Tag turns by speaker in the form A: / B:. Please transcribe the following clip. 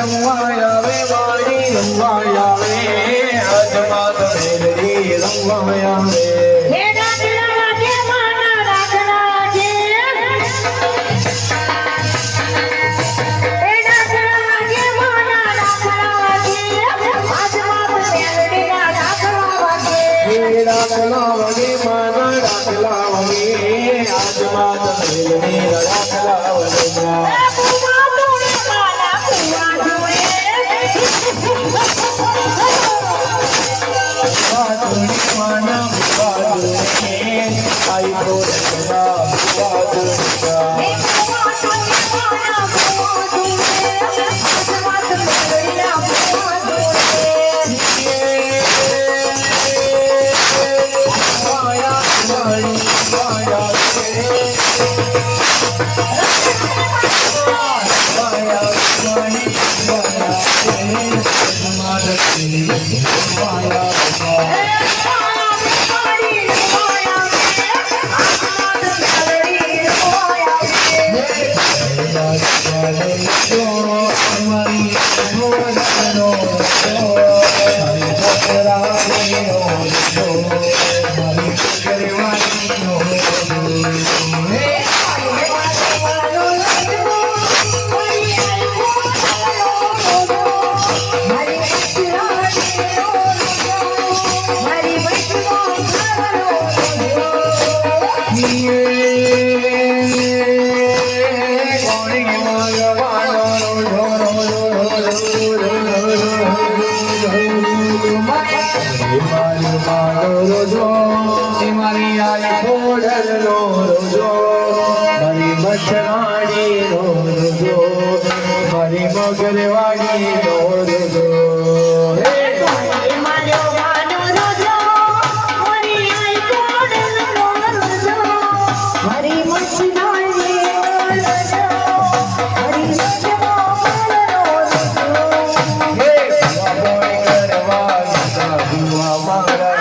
A: રમવા આવે અજમાત મેલડી રમવા આવે
B: હે ડાકરા વાગે માના ડાકરા વાગે. હે ડાકરા વાગે આજમાં મેલડીના ડાકરા વાગે. Maradona. Thank you.
A: મારી આઈ ખોડલનો રોજો મારી મચ્છરાણી નો રોજો મારી મગરવાડી નો રોજો હે
B: મારી મચ્છરાણી